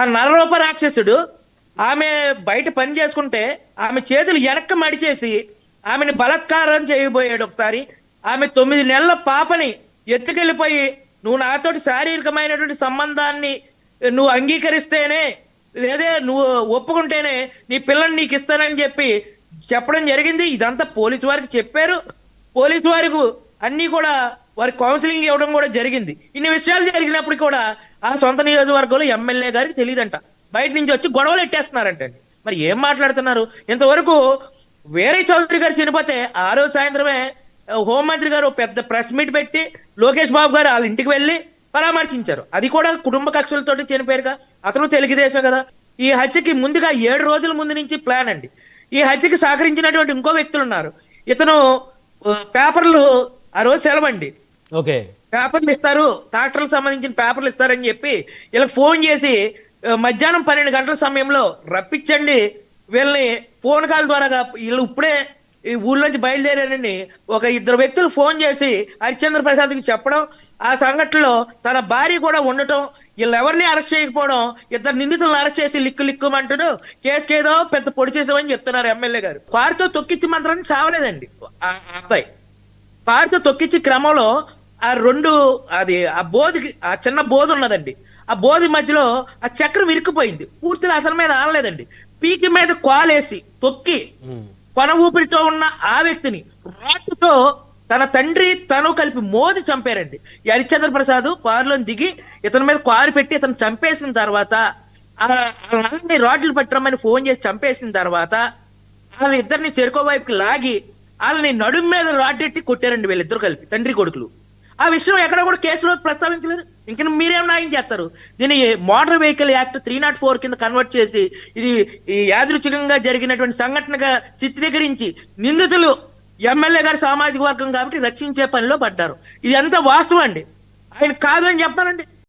ఆ నరరూప రాక్షసుడు ఆమె బయట పని చేసుకుంటే ఆమె చేతులు వెనక్కి మడిచేసి ఆమెను బలత్కారం చేయబోయాడు ఒకసారి. ఆమె తొమ్మిది నెలల పాపని ఎత్తుకెళ్ళిపోయి నువ్వు నాతోటి శారీరకమైనటువంటి సంబంధాన్ని నువ్వు అంగీకరిస్తేనే లేదే నువ్వు ఒప్పుకుంటేనే నీ పిల్లని నీకు ఇస్తానని చెప్పి చెప్పడం జరిగింది. ఇదంతా పోలీసు వారికి చెప్పారు. పోలీసు వారికి అన్ని కూడా వారి కౌన్సిలింగ్ ఇవ్వడం కూడా జరిగింది. ఇన్ని విషయాలు జరిగినప్పుడు కూడా ఆ సొంత నియోజకవర్గంలో ఎమ్మెల్యే గారికి తెలియదంట. బయట నుంచి వచ్చి గొడవలు ఎట్టేస్తున్నారంటండి మరి ఏం మాట్లాడుతున్నారు? ఇంతవరకు వేరే చౌదరి గారు చనిపోతే ఆ రోజు సాయంత్రమే హోంమంత్రి గారు పెద్ద ప్రెస్ మీట్ పెట్టి లోకేష్ బాబు గారు వాళ్ళ ఇంటికి వెళ్ళి పరామర్శించారు. అది కూడా కుటుంబ కక్షలతో చనిపోయారుగా. అతను తెలుగుదేశం కదా. ఈ హత్యకి ముందుగా ఏడు రోజుల ముందు నుంచి ప్లాన్ అండి. ఈ హత్యకి సహకరించినటువంటి ఇంకో వ్యక్తులు ఉన్నారు. ఇతను పేపర్లు ఆ రోజు సెలవండి. ఓకే. పేపర్లు ఇస్తారు ట్రాక్టర్లకు సంబంధించిన పేపర్లు ఇస్తారని చెప్పి వీళ్ళకి ఫోన్ చేసి మధ్యాహ్నం పన్నెండు గంటల సమయంలో రప్పించండి వీళ్ళని ఫోన్ కాల్ ద్వారా వీళ్ళు ఇప్పుడే ఈ ఊళ్ళోంచి బయలుదేరారని ఒక ఇద్దరు వ్యక్తులు ఫోన్ చేసి హరిశ్చంద్ర ప్రసాద్కి చెప్పడం ఆ సంఘటనలో తన భార్య కూడా ఉండటం వీళ్ళు ఎవరిని అరెస్ట్ చేయకపోవడం ఇద్దరు నిందితులను అరెస్ట్ చేసి లిక్కు లిక్కుమంటాడు కేసుకి ఏదో పెద్ద పొడి చేసామని చెప్తున్నారు ఎమ్మెల్యే గారు. కారుతో తొక్కిచ్చి మాత్రం చావలేదండి ఆ అబ్బాయి. కారుతో తొక్కించి క్రమంలో ఆ రెండు అది ఆ బోధికి ఆ చిన్న బోధి ఉన్నదండి. ఆ బోధి మధ్యలో ఆ చక్రం ఇరుక్కుపోయింది. పూర్తిగా అసలు మీద ఆనలేదండి పీకి మీద కాలేసి తొక్కి. కొన ఊపిరితో ఉన్న ఆ వ్యక్తిని రాటుతో తన తండ్రి తను కలిపి మోది చంపారండి. ఈ హరిశ్చంద్ర ప్రసాద్ కారులో దిగి ఇతని మీద కారు పెట్టి ఇతను చంపేసిన తర్వాత నాన్నని రాడ్లు పట్టరమని ఫోన్ చేసి చంపేసిన తర్వాత వాళ్ళ ఇద్దరిని చెరుకో వైపుకి లాగి వాళ్ళని నడుము మీద రాడ్డెట్టి కొట్టారండి వీళ్ళిద్దరు కలిపి తండ్రి కొడుకులు. ఆ విషయం ఎక్కడ కూడా కేసులో ప్రస్తావించలేదు. ఇంక మీరేం న్యాయం చేస్తారు? దీన్ని motor vehicle act three not four కింద కన్వర్ట్ చేసి ఇది ఈ యాదృచ్ఛికంగా జరిగినటువంటి సంఘటనగా చిత్రీకరించి నిందితులు ఎమ్మెల్యే గారి సామాజిక వర్గం కాబట్టి రక్షించే పనిలో పడ్డారు. ఇది ఎంత వాస్తవం అండి. ఆయన కాదు అని చెప్పానండి